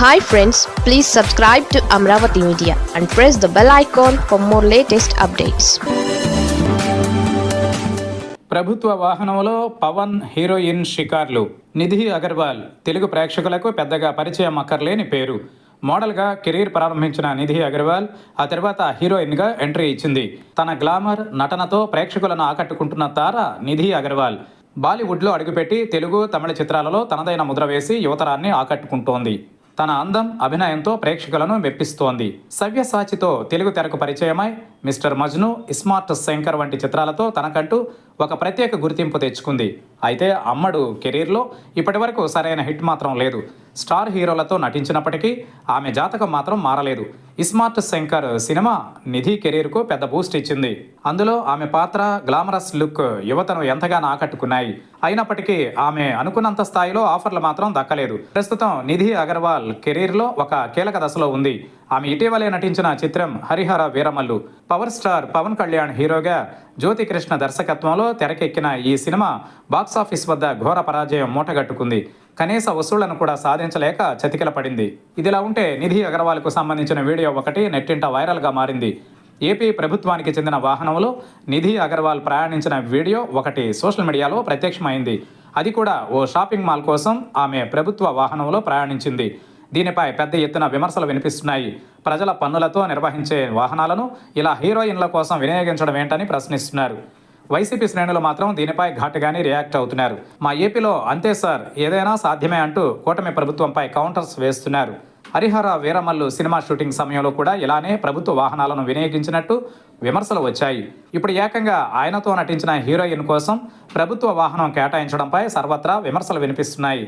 Hi friends please subscribe to Amaravati media and press the bell icon for more latest updates ప్రభుత్వ వాహనంలో Pawan heroine షికార్లు. నిధి అగర్వాల్ తెలుగు ప్రేక్షకులకు పెద్దగా పరిచయం అక్కర్లేని పేరు. మోడల్గా కెరీర్ ప్రారంభించిన నిధి అగర్వాల్ ఆ తర్వాత హీరోయిన్గా ఎంట్రీ ఇచ్చింది. తన గ్లామర్ నటనతో ప్రేక్షకులను ఆకట్టుకుంటున్న తార నిధి అగర్వాల్. బాలీవుడ్లో అడుగుపెట్టి తెలుగు తమిళ చిత్రాలలో తనదైన ముద్ర వేసి యువతరాన్ని ఆకట్టుకుంటోంది. తన అందం అభినయంతో ప్రేక్షకులను మెప్పిస్తోంది. సవ్యసాచితో తెలుగు తెరకు పరిచయమై మిస్టర్ మజ్ను స్మార్ట్ శంకర్ వంటి చిత్రాలతో తనకంటూ ఒక ప్రత్యేక గుర్తింపు తెచ్చుకుంది. అయితే అమ్మడు కెరీర్లో ఇప్పటివరకు సరైన హిట్ మాత్రం లేదు. స్టార్ హీరోలతో నటించినప్పటికీ ఆమె జాతకం మాత్రం మారలేదు. ఇస్మార్ట్ శంకర్ సినిమా నిధి కెరీర్కు పెద్ద బూస్ట్ ఇచ్చింది. అందులో ఆమె పాత్ర గ్లామరస్ లుక్ యువతను ఎంతగానో ఆకట్టుకున్నాయి. అయినప్పటికీ ఆమె అనుకున్నంత స్థాయిలో ఆఫర్లు మాత్రం దక్కలేదు. ప్రస్తుతం నిధి అగర్వాల్ కెరీర్లో ఒక కీలక దశలో ఉంది. ఆమె ఇటీవలే నటించిన చిత్రం హరిహర వీరమల్లు. పవర్ స్టార్ పవన్ కళ్యాణ్ హీరోగా జ్యోతి కృష్ణ దర్శకత్వంలో తెరకెక్కిన ఈ సినిమా బాక్సాఫీస్ వద్ద ఘోర పరాజయం మూటగట్టుకుంది. కనీస వసూళ్ళను కూడా సాధించలేక చతికిల పడింది. ఇదిలా ఉంటే నిధి అగర్వాల్కు సంబంధించిన వీడియో ఒకటి నెట్టింట వైరల్గా మారింది. ఏపీ ప్రభుత్వానికి చెందిన వాహనంలో నిధి అగర్వాల్ ప్రయాణించిన వీడియో ఒకటి సోషల్ మీడియాలో ప్రత్యక్షమైంది. అది కూడా ఓ షాపింగ్ మాల్ కోసం ఆమె ప్రభుత్వ వాహనంలో ప్రయాణించింది. దీనిపై పెద్ద ఎత్తున విమర్శలు వినిపిస్తున్నాయి. ప్రజల పన్నులతో నిర్వహించే వాహనాలను ఇలా హీరోయిన్ల కోసం వినియోగించడం ఏంటని ప్రశ్నిస్తున్నారు. వైసీపీ శ్రేణులు మాత్రం దీనిపై ఘాటుగానే రియాక్ట్ అవుతున్నారు. మా ఏపీలో అంతే సార్ ఏదైనా సాధ్యమే అంటూ కూటమి ప్రభుత్వంపై కౌంటర్స్ వేస్తున్నారు. హరిహర వీరమల్లు సినిమా షూటింగ్ సమయంలో కూడా ఇలానే ప్రభుత్వ వాహనాలను వినియోగించినట్టు విమర్శలు వచ్చాయి. ఇప్పుడు ఏకంగా ఆయనతో నటించిన హీరోయిన్ కోసం ప్రభుత్వ వాహనం కేటాయించడంపై సర్వత్రా విమర్శలు వినిపిస్తున్నాయి.